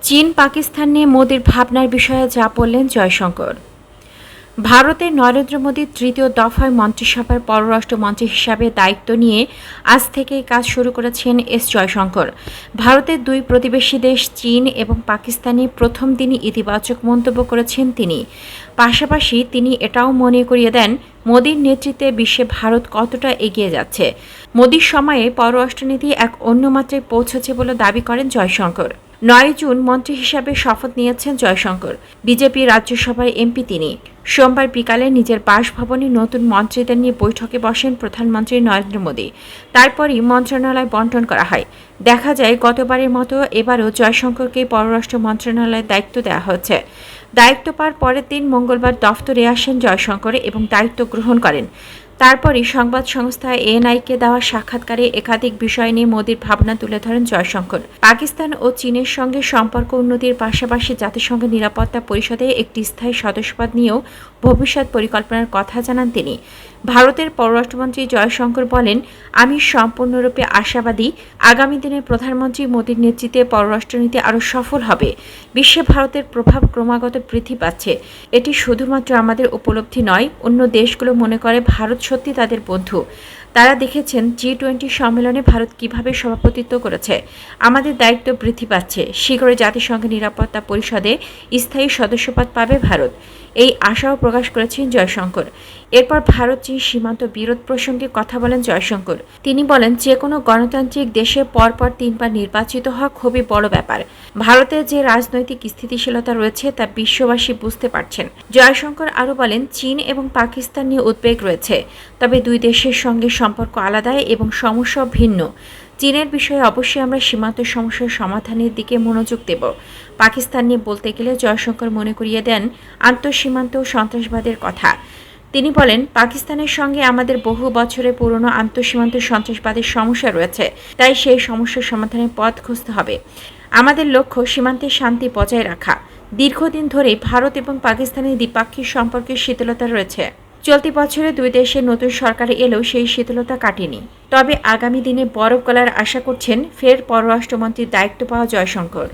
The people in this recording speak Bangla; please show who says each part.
Speaker 1: চীন, পাকিস্তান নিয়ে মোদীর ভাবনার বিষয়ে যা বললেন জয়শঙ্কর। ভারতের নরেন্দ্র মোদীর তৃতীয় দফায় মন্ত্রিসভার পররাষ্ট্রমন্ত্রী হিসাবে দায়িত্ব নিয়ে আজ থেকে কাজ শুরু করেছেন এস জয়শঙ্কর। ভারতের দুই প্রতিবেশী দেশ চীন এবং পাকিস্তানে প্রথম দিনই ইতিবাচক মন্তব্য করেছেন তিনি। পাশাপাশি তিনি এটাও মনে করিয়ে দেন, মোদীর নেতৃত্বে বিশ্বে ভারত কতটা এগিয়ে যাচ্ছে। মোদীর সময়ে পররাষ্ট্রনীতি এক অন্য মাত্রায় পৌঁছেছে বলে দাবি করেন জয়শঙ্কর। নয় জুন মন্ত্রী হিসাবে শপথ নিয়েছেন জয়শঙ্কর। বিজেপি রাজ্যসভায় এমপি তিনি। সোমবার বিকালে নিজের বাসভবনে নতুন মন্ত্রীদের নিয়ে বৈঠকে বসেন প্রধানমন্ত্রী নরেন্দ্র মোদী। তারপরই মন্ত্রণালয় বন্টন করা হয়। দেখা যায়, গতবারের মতো এবারও জয়শঙ্করকে পররাষ্ট্র মন্ত্রণালয়ের দায়িত্ব দেওয়া হচ্ছে দায়িত্ব পাওয়ার পরের দিন মঙ্গলবার দফতরে আসেন জয়শঙ্কর এবং দায়িত্ব গ্রহণ করেন। তারপরই সংবাদ সংস্থা এনআইকে দেওয়া সাক্ষাৎকারে একাধিক বিষয় নিয়ে মোদীর ভাবনা তুলে ধরেন জয়শঙ্কর। পাকিস্তান ও চীনের সঙ্গে সম্পর্ক উন্নতির পাশাপাশি জাতিসংঘের নিরাপত্তা পরিষদে একটি স্থায়ী সদস্যপদ নিয়েও ভবিষ্যৎ পরিকল্পনার কথা জানান তিনি। ভারতের পররাষ্ট্রমন্ত্রী জয়শঙ্কর বলেন, আমি সম্পূর্ণরূপে আশাবাদী। আগামী দিনে প্রধানমন্ত্রী মোদীর নেতৃত্বে পররাষ্ট্রনীতি আরও সফল হবে। বিশ্বে ভারতের প্রভাব ক্রমাগত বৃদ্ধি পাচ্ছে। এটি শুধুমাত্র আমাদের উপলব্ধি নয়, অন্য দেশগুলো মনে করে ভারত সত্যি তাদের বন্ধু। তারা দেখেছেন জি টোয়েন্টি সম্মেলনে ভারত কীভাবে সভাপতিত্ব করেছে। আমাদের দায়িত্ব বৃদ্ধি পাচ্ছে। শীঘ্রই জাতিসংঘ নিরাপত্তা পরিষদে স্থায়ী সদস্যপদ পাবে ভারত। এই আশাও প্রকাশ করেছেন জয়শঙ্কর। এরপর ভারত, চীন সীমান্ত বিরোধ প্রসঙ্গে কথা বলেন জয়শঙ্কর। তিনি বলেন যে কোনো গণতান্ত্রিক দেশে পরপর তিনবার নির্বাচিত হওয়া খুবই বড় ব্যাপার। ভারতের যে রাজনৈতিক স্থিতিশীলতা রয়েছে তা বিশ্ববাসী বুঝতে পারছেন। জয়শঙ্কর আরও বলেন, চীন এবং পাকিস্তান নিয়ে উদ্বেগ রয়েছে। তবে দুই দেশের সঙ্গে সম্পর্ক আলাদা এবং সমস্যা ভিন্ন। চীনের বিষয়ে অবশ্যই আমরা সীমান্ত সমস্যার সমাধানের দিকে মনোযোগ দেব। পাকিস্তান নিয়ে বলতে গেলে জয়শঙ্কর মনে করিয়ে দেন আন্তঃসীমান্ত সন্ত্রাসবাদের কথা। তিনি বলেন, পাকিস্তানের সঙ্গে আমাদের বহু বছরের পুরনো আন্তঃসীমান্ত সন্ত্রাসবাদের সমস্যা রয়েছে, তাই সেই সমস্যার সমাধানের পথ খুঁজতে হবে। আমাদের লক্ষ্য সীমান্তে শান্তি বজায় রাখা। দীর্ঘদিন ধরে ভারত এবং পাকিস্তানের দ্বিপাক্ষিক সম্পর্কের শীতলতা রয়েছে। চলতি বছরে দুই দেশের নতুন সরকার এলেও সেই শীতলতা কাটেনি। তবে আগামী দিনে বরফ গলার আশা করছেন ফের পররাষ্ট্রমন্ত্রীর দায়িত্ব পাওয়া জয়শঙ্কর।